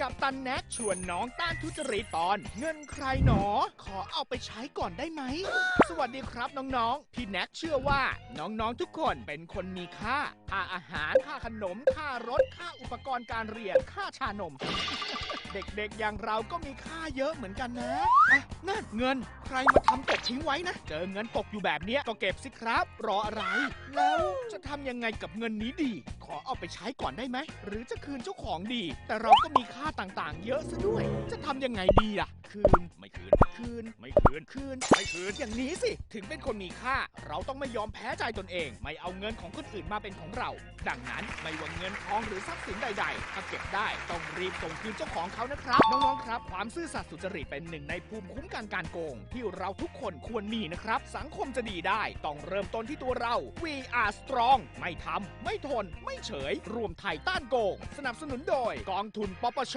กับตันแน็กชวนน้องต้านทุจริตตอน เงินใครหนอ ขอเอาไปใช้ก่อนได้ไหม สวัสดีครับน้องๆ พี่แน็กเชื่อว่าน้องๆทุกคนเป็นคนมีค่า ค่าอาหาร ค่าขนม ค่ารถ ค่าอุปกรณ์การเรียน ค่าชานม เด็กๆ อย่างเราก็มีค่าเยอะเหมือนกันนะอะนั่นเงิน ใครมาทำตกทิ้งไว้นะ เจอเงินตกอยู่แบบเนี้ยก็เก็บสิครับ รออะไร แล้ว ทำยังไงกับเงินนี้ดี ขอเอาไปใช้ก่อนได้ไหม หรือจะคืนเจ้าของดี แต่เราก็มีค่าต่างๆ เยอะซะด้วย จะทำยังไงดีล่ะ คืนไม่คืน คืน ไม่คืน คืน ไม่คืน อย่างนี้สิ ถึงเป็นคนมีค่า เราต้องไม่ยอมแพ้ใจตนเอง ไม่เอาเงินของคนอื่นมาเป็นของเรา ดังนั้นไม่ว่าเงินทองหรือทรัพย์สินใดๆ ถ้าเก็บได้ต้องรีบส่งคืนเจ้าของเขานะครับ น้องๆ ครับ ความซื่อสัตย์สุจริตเป็นหนึ่งในภูมิคุ้มกันการโกง ที่เราทุกคนควรมีนะครับ สังคมจะดีได้ ต้องเริ่มต้นที่ตัวเรา We are strong ไม่ทำไม่ทน ไม่เฉย รวมไทยต้านโกง สนับสนุนโดย กองทุนปปช